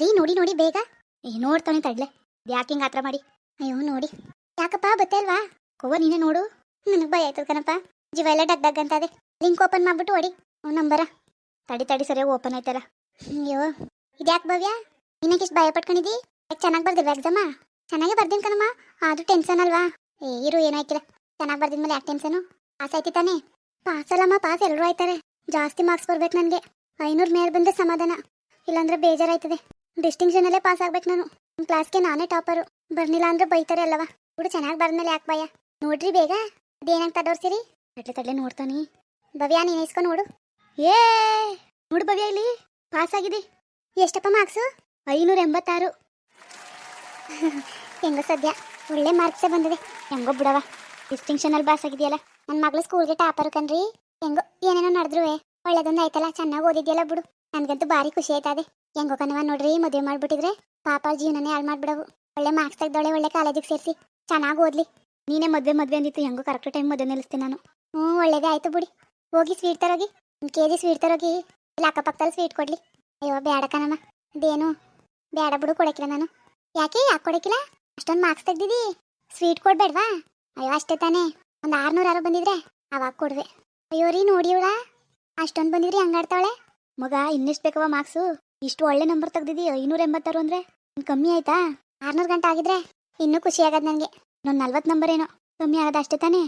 ರೀ, ನೋಡಿ ನೋಡಿ, ಬೇಗ. ಏ, ನೋಡ್ತಾನೆ ತಡ್ಲೆ. ಯಾಕೆ ಹಿಂಗೆ ಆತ್ರ ಮಾಡಿ? ಅಯ್ಯೋ, ನೋಡಿ. ಯಾಕಪ್ಪ, ಬತ್ತೆ ಅಲ್ವಾ? ಕೋವ, ನೀನೇ ನೋಡು. ನನಗೆ ಭಯ ಆಯ್ತದ ಕಣಪ್ಪ. ಜೀವ ಎಲ್ಲ ಡಗ್ ಡಗ್ ಅಂತದೆ. ಲಿಂಕ್ ಓಪನ್ ಮಾಡ್ಬಿಟ್ಟು ಓಡಿ. ಅವ್ನ ನಂಬರ. ತಡಿ ತಡಿ, ಸರಿಯಾಗಿ ಓಪನ್ ಆಯ್ತಲ್ಲ. ಅಯ್ಯೋ, ಇದ್ಯಾಕೆ ಭವ್ಯ? ನಿನಗೆ ಇಷ್ಟು ಭಯ ಪಟ್ಕೊಂಡಿದ್ದಿ? ಯಾಕೆ ಚೆನ್ನಾಗಿ ಬರ್ದಿಲ್ವಾ ಎಕ್ಸಾಮ ಚೆನ್ನಾಗೇ ಬರ್ದಿನ ಕಣಮ್ಮ. ಆದ್ರೂ ಟೆನ್ಷನ್ ಅಲ್ವಾ? ಏ, ಇರು, ಏನಾಯ್ತಿಲ್ಲ. ಚೆನ್ನಾಗಿ ಬರ್ದಿದ ಮೇಲೆ ಯಾಕೆ ಟೆನ್ಷನು ಪಾಸ್ ಆಯ್ತಿ ತಾನೇ? ಪಾಸ್ ಅಲ್ಲಮ್ಮ ಪಾಸ್ ಎಲ್ಲರೂ ಆಯ್ತಾರೆ. ಜಾಸ್ತಿ ಮಾರ್ಕ್ಸ್ ಬರ್ಬೇಕು ನನಗೆ. ಐನೂರು ಮೇಲೆ ಬಂದ್ರೆ ಸಮಾಧಾನ. ಇಲ್ಲಾಂದ್ರೆ ಬೇಜಾರಾಯ್ತದೆ. ಡಿಸ್ಟಿಂಕ್ಷನ್ ಅಲ್ಲೇ ಪಾಸ್ ಆಗ್ಬೇಕು ನಾನು. ನಮ್ಮ ಕ್ಲಾಸ್ಗೆ ನಾನೇ ಟಾಪರು ಬರ್ನಿಲ್ಲ ಅಂದ್ರೆ ಬೈತಾರೆ ಅಲ್ಲವ. ಹುಡು ಚೆನ್ನಾಗಿ ಬರ್ದ್ಮೇಲೆ ಯಾಕೆ ಭಯ? ನೋಡ್ರಿ ಬೇಗ. ಅದೇನಂತ ತಡೋರ್ಸಿರಿ? ತಡ್ಲೆ ತಡ್ಲೆ ನೋಡ್ತಾನಿ. ಭವ್ಯ, ನೀನು ಇಸ್ಕೊಂಡು ನೋಡು. ಏ! ನೋಡು ಭವ್ಯ ಇಲ್ಲಿ. ಪಾಸ್ ಆಗಿದೆ. ಎಷ್ಟಪ್ಪ ಮಾರ್ಕ್ಸು ಐನೂರ ಎಂಬತ್ತಾರು. ಹೆಂಗೋ ಸದ್ಯ. ಒಳ್ಳೆ ಮಾರ್ಕ್ಸೇ ಬಂದಿದೆ. ಹೆಂಗೋ ಬಿಡವ ಡಿಸ್ಟಿಂಕ್ಷನ್ ಅಲ್ಲಿ ಪಾಸ್ ಆಗಿದೆಯಲ್ಲ. ನನ್ನ ಮಗಳು ಸ್ಕೂಲ್ಗೆ ಟಾಪರ್ ಕಣ್ರಿ. ಹೆಂಗೋ ಏನೇನೋ ನಡೆದ್ರು ಒಳ್ಳೇದೊಂದು ಆಯ್ತಲ್ಲ? ಚೆನ್ನಾಗಿ ಓದಿದ್ಯಲ್ಲ ಬಿಡು. ನನಗಂತೂ ಭಾರಿ ಖುಷಿ ಆಯ್ತದೆ. ಹೆಂಗೋ ಕಣವ ನೋಡ್ರಿ, ಮದುವೆ ಮಾಡ್ಬಿಟ್ಟಿದ್ರೆ ಪಾಪ ಜೀವನನೇ ಹಾಳು ಮಾಡ್ಬಿಡವು. ಒಳ್ಳೆ ಮಾರ್ಕ್ಸ್ ತೆಗ್ದೊಳೆ ಒಳ್ಳೆ ಕಾಲೇಜಿಗೆ ಸೇರಿಸಿ. ಚೆನ್ನಾಗಿ ಓದ್ಲಿ. ನೀನೇ ಮದುವೆ ಮದುವೆ ಅಂದಿತ್ತು, ಹೆಂಗೋ ಕರೆಕ್ಟ್ ಟೈಮ್ ಮದುವೆ ನಿಲ್ಲಿಸ್ತೀನಿ ನಾನು. ಹ್ಞೂ, ಒಳ್ಳೇದೇ ಆಯ್ತು ಬಿಡಿ. ಹೋಗಿ ಸ್ವೀಟ್ ತರೋಗಿ ಒಂದು ಕೆ ಜಿ ಸ್ವೀಟ್ ತರೋಗಿ, ಇಲ್ಲ ಅಕ್ಕಪಕ್ಕದಲ್ಲಿ ಸ್ವೀಟ್ ಕೊಡ್ಲಿ. ಅಯ್ಯೋ ಬೇಡ ಕಣಮ್ಮ. ಅದೇನು ಬೇಡ ಬಿಡು, ಕೊಡಕ್ಕಿಲ್ಲ ನಾನು. ಯಾಕೆ ಯಾಕೆ ಕೊಡಕ್ಕಿಲ್ಲ? ಅಷ್ಟೊಂದು ಮಾರ್ಕ್ಸ್ ತೆಗ್ದಿದಿ. ಸ್ವೀಟ್ ಕೊಡಬೇಡ್ವಾ? ಅಯ್ಯೋ, ಅಷ್ಟೇ ತಾನೇ. ಒಂದು ಆರ್ನೂರು ಆರು ಬಂದಿದ್ರೆ ಅವಾಗ ಕೊಡುವೆ. ಅಯ್ಯೋ ರೀ, ನೋಡಿ ಅಷ್ಟೊಂದು ಬಂದಿದ್ರಿ ಹಂಗಾಡ್ತಾವಳೆ ಮಗ, ಇನ್ನೆಷ್ಟು ಬೇಕವ ಮಾರ್ಕ್ಸು ಇಷ್ಟು ಒಳ್ಳೆ ನಂಬರ್ ತೆಗ್ದಿದಿ ಐನೂರ ಎಂಬತ್ತಾರು ಅಂದ್ರೆ ಕಮ್ಮಿ ಆಯ್ತಾ? ಆರ್ನೂರು ಗಂಟೆ ಆಗಿದ್ರೆ ಇನ್ನೂ ಖುಷಿ ಆಗದ್ ನನಗೆ ನನ್ ನಲ್ವತ್ತು ನಂಬರ್ ಏನೋ, ಕಮ್ಮಿ ಆಗದ ಅಷ್ಟೇ ತಾನೇ?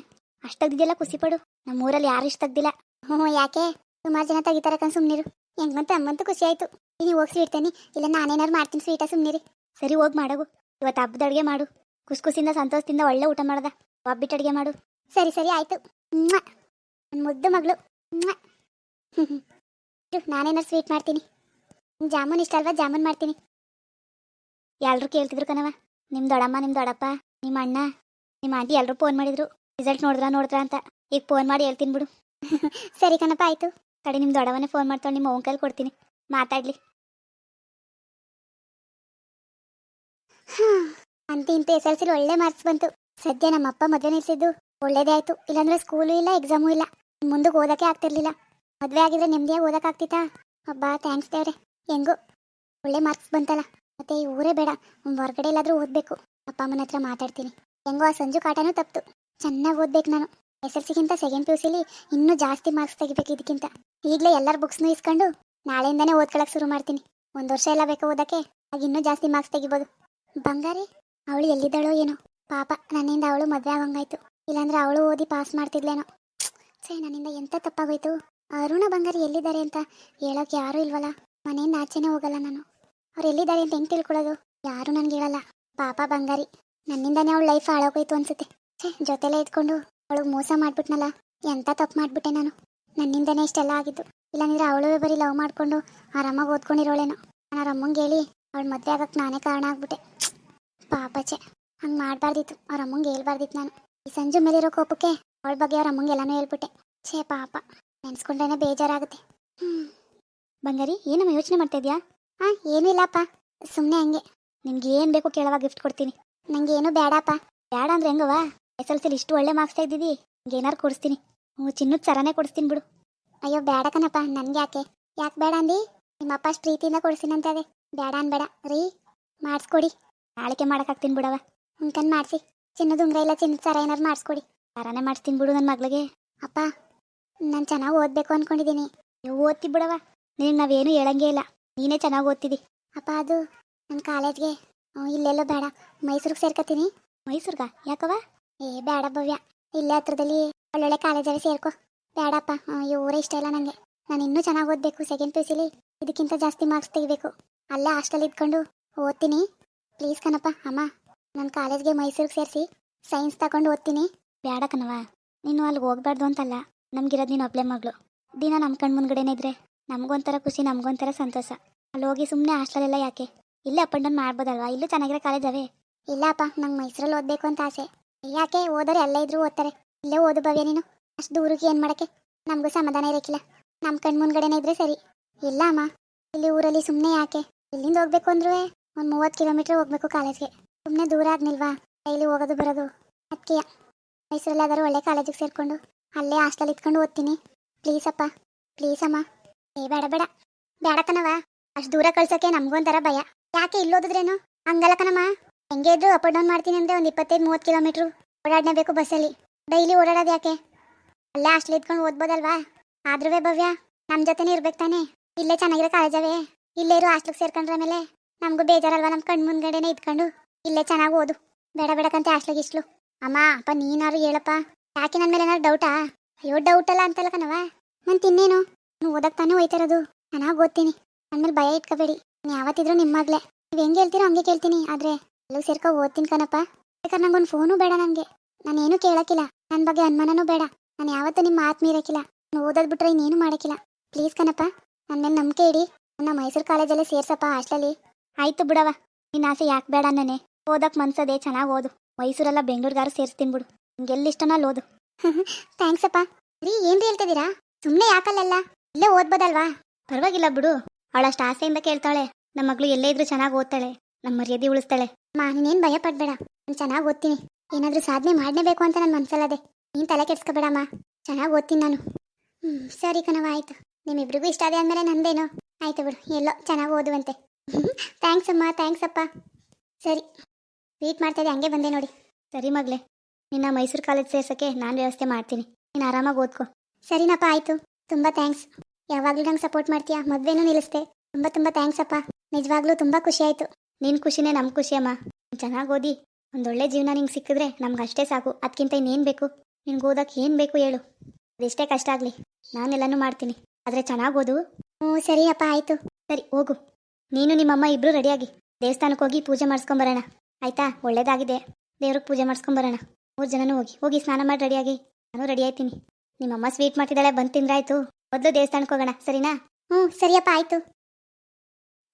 ಅಷ್ಟು ಪಡು. ನಮ್ಮ ಊರಲ್ಲಿ ಯಾರು ಇಷ್ಟು ತೆಗ್ದಿಲ್ಲ. ಹ್ಞೂ ಯಾಕೆ? ಸುಮಾರು ಜನ ತೆಗಿತಾರೆ ಕಣ್ ಸುಮ್ನಿರು. ಹೆಂಗಂತ ಅಮ್ಮಂತೂ ಖುಷಿ ಆಯ್ತು. ನೀವು ಹೋಗಿ ಸ್ವೀಟ್ ಇಲ್ಲ ನಾನೇನಾರು ಮಾಡ್ತೀನಿ ಸ್ವೀಟ ಸುಮ್ನಿರಿ. ಸರಿ, ಹೋಗಿ ಮಾಡಗು. ಇವತ್ತು ಹಬ್ಬದ ಅಡುಗೆ ಮಾಡು. ಖುಷಿ ಖುಷಿಯಿಂದ ಸಂತೋಷದಿಂದ ಒಳ್ಳೆ ಊಟ ಮಾಡ್ದ. ಒಬ್ಬಿಟ್ಟು ಅಡುಗೆ ಮಾಡು. ಸರಿ ಸರಿ, ಆಯ್ತು. ನನ್ನ ಮುದ್ದು ಮಗಳು. ನಾನೇನಾರು ಸ್ವೀಟ್ ಮಾಡ್ತೀನಿ. ಜಾಮೂನ್ ಇಷ್ಟ ಅಲ್ವಾ? ಜಾಮೂನ್ ಮಾಡ್ತೀನಿ. ಎಲ್ಲರೂ ಕೇಳ್ತಿದ್ರು ಕಣವ ನಿಮ್ಮ ದೊಡಮ್ಮ ನಿಮ್ಮ ದೊಡಪ್ಪ ನಿಮ್ಮ ಅಣ್ಣ ನಿಮ್ಮ ಆಂಟಿ ಎಲ್ಲರೂ ಫೋನ್ ಮಾಡಿದ್ರು. ರಿಸಲ್ಟ್ ನೋಡಿದ್ರ ನೋಡಿದ್ರ ಅಂತ. ಈಗ ಫೋನ್ ಮಾಡಿ ಹೇಳ್ತೀನಿ ಬಿಡು. ಸರಿ ಕಣಪ್ಪ, ಆಯ್ತು. ಕಡೆ ನಿಮ್ಮ ದೊಡವನೇ ಫೋನ್ ಮಾಡ್ತಾಳೆ, ನಿಮ್ಮ ಓಂಕಲ್ ಕೈಲಿ ಕೊಡ್ತೀನಿ. ಮಾತಾಡ್ಲಿ. ಅಂತ, ಇಂತ ಎಸ್ ಎಲ್ ಸಿಲಿ ಒಳ್ಳೆ ಮಾರ್ಕ್ಸ್ ಬಂತು. ಸದ್ಯ ನಮ್ಮ ಅಪ್ಪ ಮದುವೆ ನಿಲ್ಸಿದ್ದು ಒಳ್ಳೇದೇ ಆಯ್ತು. ಇಲ್ಲಾಂದ್ರೆ ಸ್ಕೂಲು ಇಲ್ಲ ಎಕ್ಸಾಮು ಇಲ್ಲ. ಮುಂದಕ್ಕೆ ಓದಕ್ಕೆ ಆಗ್ತಿರ್ಲಿಲ್ಲ. ಮದುವೆ ಆಗಿದ್ರೆ ನೆಮ್ಮದಿಯಾಗಿ ಓದಕ್ಕೆ ಆಗ್ತಿತ್ತಾ ಅಬ್ಬಾ ಥ್ಯಾಂಕ್ಸ್ ದೇವ್ರೆ. ಹೆಂಗು? ಒಳ್ಳೆ ಮಾರ್ಕ್ಸ್ ಬಂತಲ್ಲ. ಮತ್ತೆ ಈ ಊರೇ ಬೇಡ. ಹೊರಗಡೆ ಎಲ್ಲಾದ್ರೂ ಓದಬೇಕು. ಅಪ್ಪ ಅಮ್ಮನ ಹತ್ರ ಮಾತಾಡ್ತೀನಿ. ಹೆಂಗೋ, ಆ ಸಂಜು ಕಾಟನೂ ತಪ್ತು. ಚೆನ್ನಾಗಿ ಓದ್ಬೇಕು ನಾನು. ಎಸ್ ಎಲ್ ಸಿಗಿಂತ ಸೆಕೆಂಡ್ ಪಿ ಯು ಸಿಲಿ ಇನ್ನೂ ಜಾಸ್ತಿ ಮಾರ್ಕ್ಸ್ ತೆಗಿಬೇಕು ಇದಕ್ಕಿಂತ. ಈಗಲೇ ಎಲ್ಲರ ಬುಕ್ಸ್ನು ಇಸ್ಕೊಂಡು ನಾಳೆಯಿಂದನೇ ಓದ್ಕೊಳಕ್ಕೆ ಶುರು ಮಾಡ್ತೀನಿ. ಒಂದು ವರ್ಷ ಎಲ್ಲ ಬೇಕು ಓದಕ್ಕೆ. ಆಗ ಇನ್ನೂ ಜಾಸ್ತಿ ಮಾರ್ಕ್ಸ್ ತೆಗಿಬೋದು. ಬಂಗಾರಿ, ಅವಳು ಎಲ್ಲಿದ್ದಾಳೋ ಏನೋ. ಪಾಪ, ನನ್ನಿಂದ ಅವಳು ಮದುವೆ ಆಗಂಗಾಯ್ತು. ಇಲ್ಲಾಂದ್ರೆ ಅವಳು ಓದಿ ಪಾಸ್ ಮಾಡ್ತಿದ್ಲೇನೋ. ಸೇ ನನ್ನಿಂದ ಎಂತ ತಪ್ಪಾಗೋಯ್ತು. ಅರುಣ ಬಂಗಾರಿ ಎಲ್ಲಿದ್ದಾರೆ ಅಂತ ಹೇಳೋಕೆ ಯಾರೂ ಇಲ್ವಲ್ಲ. ಮನೆಯಿಂದ ಆಚೆನೇ ಹೋಗಲ್ಲ ನಾನು. ಅವ್ರು ಎಲ್ಲಿದ್ದಾರೆ ಅಂತ ಹೆಂಗೆ ತಿಳ್ಕೊಳ್ಳೋದು? ಯಾರು ನನ್ಗೆ ಹೇಳಲ್ಲ. ಪಾಪ ಬಂಗಾರಿ. ನನ್ನಿಂದಾನೇ ಅವಳ ಲೈಫ್ ಹಾಳಾಗೋಯ್ತು ಅನ್ಸುತ್ತೆ. ಛೇ, ಜೊತೆಲೇ ಇದ್ಕೊಂಡು ಅವಳಿಗೆ ಮೋಸ ಮಾಡ್ಬಿಟ್ನಲ್ಲ? ಎಂಥ ತಪ್ಪು ಮಾಡ್ಬಿಟ್ಟೆ ನಾನು? ನನ್ನಿಂದನೇ ಇಷ್ಟೆಲ್ಲ ಆಗಿದ್ದು. ಇಲ್ಲಾಂದ್ರೆ ಅವಳು ಬರೀ ಲವ್ ಮಾಡ್ಕೊಂಡು ಆರಾಮಾಗಿ ಓದ್ಕೊಂಡಿರೋಳೇನೋ. ನಾನು ಅವ್ರ ಅಮ್ಮಂಗೆ ಹೇಳಿ ಅವಳ ಮದುವೆ ಆಗಕ್ಕೆ ನಾನೇ ಕಾರಣ ಆಗ್ಬಿಟ್ಟೆ. ಪಾಪಚೆ ಹಂಗೆ ಮಾಡಬಾರ್ದಿತ್ತು. ಅವ್ರ ಅಮ್ಮಂಗೆ ಹೇಳ್ಬಾರ್ದಿತ್ತು ನಾನು. ಈ ಸಂಜು ಮೇಲಿರೋ ಕೋಪಕ್ಕೆ ಅವಳ ಬಗ್ಗೆ ಅವ್ರ ಅಮ್ಮಂಗೆ ಎಲ್ಲನೂ ಹೇಳ್ಬಿಟ್ಟೆ. ಛೇ, ಪಾಪ. ನೆನ್ಸ್ಕೊಂಡ್ರೇನೆ ಬೇಜಾರಾಗುತ್ತೆ. ಹ್ಮ್. ಬಂಗಾರಿ, ಏನಮ್ಮ ಯೋಚನೆ ಮಾಡ್ತಾ ಇದೀಯಾ? ಹಾಂ ಏನಿಲ್ಲಪ್ಪ ಸುಮ್ಮನೆ ಹಂಗೆ. ನಿಮ್ಗೆ ಏನು ಬೇಕು ಕೇಳೋವಾಗ ಗಿಫ್ಟ್ ಕೊಡ್ತೀನಿ. ನಂಗೆ ಏನು ಬೇಡಪ್ಪ ಬೇಡ ಅಂದ್ರೆ ಹೆಂಗವ ಎಸ್ ಎಲ್ ಸಿಲಿ ಇಷ್ಟು ಒಳ್ಳೆ ಮಾರ್ಕ್ಸ್ ಇದ್ದಿದ್ದಿ ನಿಂಗೆ ಏನಾರು ಕೊಡಿಸ್ತೀನಿ. ಹ್ಞೂ, ಚಿನ್ನದ ಸರನೇ ಕೊಡಿಸ್ತೀನಿ ಬಿಡು. ಅಯ್ಯೋ ಬೇಡ ಕಣಪ್ಪ. ನನ್ಗೆ ಯಾಕೆ? ಯಾಕೆ ಬೇಡ ಅಂದಿ? ನಿಮ್ಮಪ್ಪ ಅಷ್ಟು ಪ್ರೀತಿಯಿಂದ ಕೊಡಿಸ್ತೀನಿ ಬೇಡ ಅನ್ಬೇಡ. ರೀ, ಮಾಡಿಸ್ಕೊಡಿ. ನಾಳಿಕೆ ಮಾಡೋಕ್ಕಾಗ್ತೀನಿ ಬಿಡವ ಹುಂಕನ್ ಮಾಡಿಸಿ. ಚಿನ್ನದ ಉಂಗ್ರ ಇಲ್ಲ, ಚಿನ್ನದ ಸರ ಏನಾರು ಮಾಡಿಸ್ಕೊಡಿ. ಸರನೇ ಮಾಡಿಸ್ತೀನಿ ಬಿಡು ನನ್ನ ಮಗಳಿಗೆ. ಅಪ್ಪ, ನಾನು ಚೆನ್ನಾಗಿ ಓದಬೇಕು ಅನ್ಕೊಂಡಿದ್ದೀನಿ. ನೀವು ಓದ್ತಿ ಬಿಡವ ನಿನಗೆ ನಾವೇನು ಹೇಳಂಗೇ ಇಲ್ಲ. ನೀನೇ ಚೆನ್ನಾಗಿ ಓದ್ತಿದ್ದಿ ಅಪ್ಪ ಅದು ನನ್ನ ಕಾಲೇಜ್ಗೆ. ಇಲ್ಲೆಲ್ಲೋ ಬೇಡ. ಮೈಸೂರಿಗೆ ಸೇರ್ಕೊತೀನಿ. ಮೈಸೂರ್ಗ? ಯಾಕವ ಏ ಬೇಡ ಭವ್ಯ. ಇಲ್ಲೇ ಹತ್ರದಲ್ಲಿ ಒಳ್ಳೊಳ್ಳೆ ಕಾಲೇಜಲ್ಲಿ ಸೇರ್ಕೊ. ಬೇಡಪ್ಪ. ಈ ಊರೇ ಇಷ್ಟ ಇಲ್ಲ ನನಗೆ ನಾನು ಇನ್ನೂ ಚೆನ್ನಾಗಿ ಓದಬೇಕು ಸೆಕೆಂಡ್ ಪಿ ಸಿಲಿ ಇದಕ್ಕಿಂತ ಜಾಸ್ತಿ ಮಾರ್ಕ್ಸ್ ತೆಗಿಬೇಕು. ಅಲ್ಲೇ ಹಾಸ್ಟೆಲ್ ಇದ್ಕೊಂಡು ಓದ್ತೀನಿ. ಪ್ಲೀಸ್ ಕಣಪ್ಪ ಅಮ್ಮ. ನನ್ನ ಕಾಲೇಜ್ಗೆ ಮೈಸೂರಿಗೆ ಸೇರಿಸಿ ಸೈನ್ಸ್ ತಗೊಂಡು ಓದ್ತೀನಿ. ಬೇಡ ಕಣವ ನೀನು ಅಲ್ಲಿಗೆ ಹೋಗ್ಬಾರ್ದು ಅಂತಲ್ಲ. ನಮ್ಗಿರೋದು ನೀನು ಒಬ್ಳೆ ಮಗಳು. ದಿನ ನಮ್ಮ ಕಣ್ ಮುಂದ್ಗಡೆನೇ ಇದ್ರೆ ನಮಗೊಂಥರ ಖುಷಿ, ನಮಗೊಂಥರ ಸಂತೋಷ. ಅಲ್ಲಿ ಹೋಗಿ ಸುಮ್ಮನೆ ಹಾಸ್ಟೆಲೆಲ್ಲ ಯಾಕೆ? ಇಲ್ಲೇ ಅಪ್ ಅಂಡ್ ಡೌನ್ ಮಾಡ್ಬೋದಲ್ವಾ? ಇಲ್ಲೂ ಚೆನ್ನಾಗಿರೋ ಕಾಲೇಜ್ ಅವೇ ಇಲ್ಲಪ್ಪ, ನಂಗೆ ಮೈಸೂರಲ್ಲಿ ಓದಬೇಕು ಅಂತ ಆಸೆ. ಯಾಕೆ ಓದೋರು ಎಲ್ಲ ಇದ್ರೂ ಓದ್ತಾರೆ. ಇಲ್ಲೇ ಓದು ಭವ್ಯ ನೀನು. ಅಷ್ಟು ದೂರಕ್ಕೆ ಏನು ಮಾಡಕ್ಕೆ? ನಮಗೂ ಸಮಾಧಾನ ಇರಕ್ಕಿಲ್ಲ ನಮ್ಮ ಕಣ್ಣು ಮುಂದ್ಗಡೆನೇ ಇದ್ರೆ ಸರಿ. ಇಲ್ಲ ಅಮ್ಮ, ಇಲ್ಲಿ ಊರಲ್ಲಿ ಸುಮ್ಮನೆ ಯಾಕೆ? ಇಲ್ಲಿಂದ ಹೋಗ್ಬೇಕು ಅಂದ್ರೂ ಒಂದು ಮೂವತ್ತು ಕಿಲೋಮೀಟ್ರ್ ಹೋಗ್ಬೇಕು ಕಾಲೇಜ್ಗೆ. ಸುಮ್ಮನೆ ದೂರ ಆಗ್ನಿಲ್ವಾ? ಡೈಲಿ ಹೋಗೋದು ಬರೋದು. ಅದಕ್ಕೆ ಮೈಸೂರಲ್ಲಿ ಆದರೂ ಒಳ್ಳೆ ಕಾಲೇಜಿಗೆ ಸೇರಿಕೊಂಡು, ಅಲ್ಲೇ ಹಾಸ್ಟೆಲ್ ಇಟ್ಕೊಂಡು ಓದ್ತೀನಿ. ಪ್ಲೀಸಪ್ಪ ಅಪ್ಪ, ಪ್ಲೀಸ್ ಅಮ್ಮ. ಏ, ಬೇಡ ಬೇಡ. ಬೇಡ ಕಣವ ಅಷ್ಟು ದೂರ ಕಳ್ಸೋಕ್ಕೆ ನಮಗೊಂಥರ ಭಯ. ಯಾಕೆ ಇಲ್ಲೋದಿದ್ರೇನು ಹಂಗಲ್ಲ ಕಣಮ್ಮ ಹೆಂಗೆ ಇದ್ರು ಅಪ್ ಡೌನ್ ಮಾಡ್ತೀನಿ ಅಂದ್ರೆ ಒಂದು ಇಪ್ಪತ್ತೈದು, ಮೂವತ್ತು ಕಿಲೋಮೀಟ್ರು ಓಡಾಡಲೇಬೇಕು ಬಸ್ಸಲ್ಲಿ. ಡೈಲಿ ಓಡಾಡೋದು ಯಾಕೆ? ಅಲ್ಲೇ ಹಾಸ್ಟೆಲ್ ಇದ್ಕೊಂಡು ಓದ್ಬೋದಲ್ವಾ? ಆದ್ರೂ ಭವ್ಯ. ನಮ್ಮ ಜೊತೆನೇ ಇರ್ಬೇಕು ತಾನೆ. ಇಲ್ಲೇ ಚೆನ್ನಾಗಿರೋ ಕಾಲೇಜವೇ. ಇಲ್ಲೇ ಇರೋ ಹಾಸ್ಟ್ಲಿಗೆ ಸೇರ್ಕೊಂಡ್ರ ಮೇಲೆ ನಮಗೂ ಬೇಜಾರಲ್ವಾ ನಮ್ಮ ಕಣ್ಣು ಮುಂದ್ಗಡೆನೇ ಇದ್ಕೊಂಡು? ಇಲ್ಲೇ ಚೆನ್ನಾಗಿ ಓದು. ಬೇಡ ಬೇಡಕ್ಕಂತೆ ಹಾಸ್ಟ್ಲಿಗೆ ಇಸ್ಲು ಅಮ್ಮ, ಅಪ್ಪ, ನೀನಾರು ಹೇಳಪ್ಪ. ಯಾಕೆ ನನ್ನ ಮೇಲೆ ಏನಾದ್ರು ಡೌಟಾ ಅಯ್ಯೋ ಡೌಟ್ ಅಲ್ಲ ಅಂತಲ್ಲ ಕಣವ ನಾನು ತಿನ್ನೇನು ನಾನು ಓದಕ್ ತಾನೇ ಹೋಯ್ತಿರೋದು? ಚೆನ್ನಾಗಿ ಓದ್ತೀನಿ. ಅಂದಮೇಲೆ ಭಯ ಇಟ್ಕೋಬೇಡಿ. ನೀ ಯಾವತ್ತಿದ್ರು ನಿಮ್ಮಾಗ್ಲೇ ನೀವು ಹೆಂಗೆ ಹೇಳ್ತೀರೋ ಹಂಗೆ ಕೇಳ್ತೀನಿ. ಆದ್ರೆ ಎಲ್ಲೂ ಸೇರ್ಕೊ ಓದ್ತೀನಿ ಕಣಪ್ಪ. ಬೇಕಾದ್ರೆ ನಂಗೊಂದು ಫೋನು ಬೇಡ ನನಗೆ ನಾನೇನು ಕೇಳಕ್ಕಿಲ್ಲ. ನನ್ನ ಬಗ್ಗೆ ಅನುಮಾನನೂ ಬೇಡ. ನಾನು ಯಾವತ್ತೂ ನಿಮ್ಮ ಮಾತು ಮೀರಕ್ಕಿಲ್ಲ. ನಾನು ಓದೋದು ಬಿಟ್ರೆ ಇನ್ನೇನು ಮಾಡಕ್ಕಿಲ್ಲ. ಪ್ಲೀಸ್ ಕಣಪ್ಪ ನನ್ನ ಮೇಲೆ ನಂಬಿಕೆ ಇಡಿ. ನನ್ನ ಮೈಸೂರು ಕಾಲೇಜಲ್ಲೇ ಸೇರ್ಸಪ್ಪ ಹಾಸ್ಟೆಲಿ ಆಯ್ತು ಬಿಡವ ನಿನ್ನ ಆಸೆ ಯಾಕೆ ಬೇಡ ನಾನೇ ಓದಕ್ಕೆ ಮನ್ಸದೆ ಚೆನ್ನಾಗಿ ಓದು. ಮೈಸೂರೆಲ್ಲ ಬೆಂಗಳೂರಿಗಾರು ಸೇರಿಸ್ತೀನಿ ಬಿಡು. ನಿಂಗೆ ಎಲ್ಲಿ ಇಷ್ಟನಲ್ಲ ಓದು. ಥ್ಯಾಂಕ್ಸ್ ಅಪ್ಪ ರೀ ಏನು ಹೇಳ್ತಿದ್ದೀರಾ? ಸುಮ್ಮನೆ ಯಾಕಲ್ಲ ಇಲ್ಲೇ ಓದ್ಬೋದಲ್ವಾ? ಪರವಾಗಿಲ್ಲ ಬಿಡು. ಅವಳಷ್ಟು ಆಸೆಯಿಂದ ಕೇಳ್ತಾಳೆ. ನಮ್ಮ ಮಗಳು ಎಲ್ಲೇ ಇದ್ರೂ ಚೆನ್ನಾಗಿ ಓದ್ತಾಳೆ. ನಮ್ಮ ಮರ್ಯಾದೆ ಉಳಿಸ್ತಾಳೆ. ಮಾ ನೀನೇನು ಭಯ ಪಡ್ಬೇಡ. ನಾನು ಚೆನ್ನಾಗಿ ಓದ್ತೀನಿ. ಏನಾದರೂ ಸಾಧನೆ ಮಾಡಲೇಬೇಕು ಅಂತ ನನ್ನ ಮನ್ಸಲ್ಲದೆ. ನೀನು ತಲೆ ಕೆಡ್ಸ್ಕೊಬೇಡಮ್ಮ ಚೆನ್ನಾಗಿ ಓದ್ತೀನಿ ನಾನು. ಹ್ಞೂ ಸರಿ ಕಣವ ಆಯ್ತು. ನಿಮ್ಮಿಬ್ರಿಗೂ ಇಷ್ಟ ಅದೇ ಅಂದಮೇಲೆ ನಂದೇನು? ಆಯ್ತು ಬಿಡು, ಎಲ್ಲೋ ಚೆನ್ನಾಗಿ ಓದುವಂತೆ. ಥ್ಯಾಂಕ್ಸ್ ಅಮ್ಮ, ಥ್ಯಾಂಕ್ಸ್ ಅಪ್ಪ. ಸರಿ. ವೇಟ್ ಮಾಡ್ತಾ ಇದ್ದೆ, ಹಂಗೆ ಬಂದೆ ನೋಡಿ. ಸರಿ ಮಗಳೇ. ನಿನ್ನ ಮೈಸೂರು ಕಾಲೇಜ್ ಸೇರ್ಸೋಕ್ಕೆ ನಾನು ವ್ಯವಸ್ಥೆ ಮಾಡ್ತೀನಿ. ನೀನು ಆರಾಮಾಗಿ ಓದ್ಕೊ. ಸರಿನಪ್ಪ, ಆಯಿತು. ತುಂಬ ಥ್ಯಾಂಕ್ಸ್. ಯಾವಾಗಲೂ ನಂಗೆ ಸಪೋರ್ಟ್ ಮಾಡ್ತೀಯಾ? ಮದುವೆನೂ ನಿಲ್ಲಿಸ್ದೆ. ತುಂಬ ತುಂಬ ಥ್ಯಾಂಕ್ಸ್ ಅಪ್ಪ. ನಿಜವಾಗ್ಲೂ ತುಂಬ ಖುಷಿ ಆಯ್ತು. ನಿನ್ನ ಖುಷಿನೇ ನಮ್ ಖುಷಿ ಅಮ್ಮ. ಚೆನ್ನಾಗಿ ಓದಿ. ಒಂದೊಳ್ಳೆ ಜೀವನ ನಿಂಗೆ ಸಿಕ್ಕಿದ್ರೆ ನಮ್ಗೆ ಅಷ್ಟೇ ಸಾಕು. ಅದಕ್ಕಿಂತ ಇನ್ನೇನು ಬೇಕು? ನಿನ್ಗೆ ಓದಕ್ಕೆ ಏನು ಬೇಕು ಹೇಳು. ಅದೆಷ್ಟೇ ಕಷ್ಟ ಆಗಲಿ, ನಾನೆಲ್ಲನೂ ಮಾಡ್ತೀನಿ. ಆದರೆ ಚೆನ್ನಾಗಿ ಓದು. ಹ್ಞೂ, ಸರಿ ಅಪ್ಪ, ಆಯಿತು. ಸರಿ, ಹೋಗು. ನೀನು ನಿಮ್ಮಮ್ಮ ಇಬ್ಬರು ರೆಡಿಯಾಗಿ. ದೇವಸ್ಥಾನಕ್ಕೆ ಹೋಗಿ ಪೂಜೆ ಮಾಡಿಸ್ಕೊಂಬರೋಣ. ಆಯ್ತಾ? ಒಳ್ಳೇದಾಗಿದೆ. ದೇವ್ರಿಗೆ ಪೂಜೆ ಮಾಡಿಸ್ಕೊಂಬರೋಣ. ಮೂರು ಜನನೂ ಹೋಗಿ. ಹೋಗಿ ಸ್ನಾನ ಮಾಡಿ ರೆಡಿಯಾಗಿ. ನಾನು ರೆಡಿ ಆಯ್ತೀನಿ. ನಿಮ್ಮಮ್ಮ ಸ್ವೀಟ್ ಮಾಡ್ತಿದ್ದಾಳೆ, ಬಂದು ತಿಂದ್ರಾಯ್ತು. ಮೊದಲು ದೇವಸ್ಥಾನಕ್ಕೆ ಹೋಗೋಣ, ಸರಿನಾ? ಹ್ಞೂ, ಸರಿಯಪ್ಪ, ಆಯಿತು.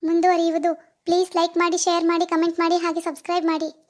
ಮುಂದುವರಿಯುವುದು. ಪ್ಲೀಸ್ ಲೈಕ್ ಮಾಡಿ, ಶೇರ್ ಮಾಡಿ, ಕಮೆಂಟ್ ಮಾಡಿ, ಹಾಗೆ ಸಬ್ಸ್ಕ್ರೈಬ್ ಮಾಡಿ.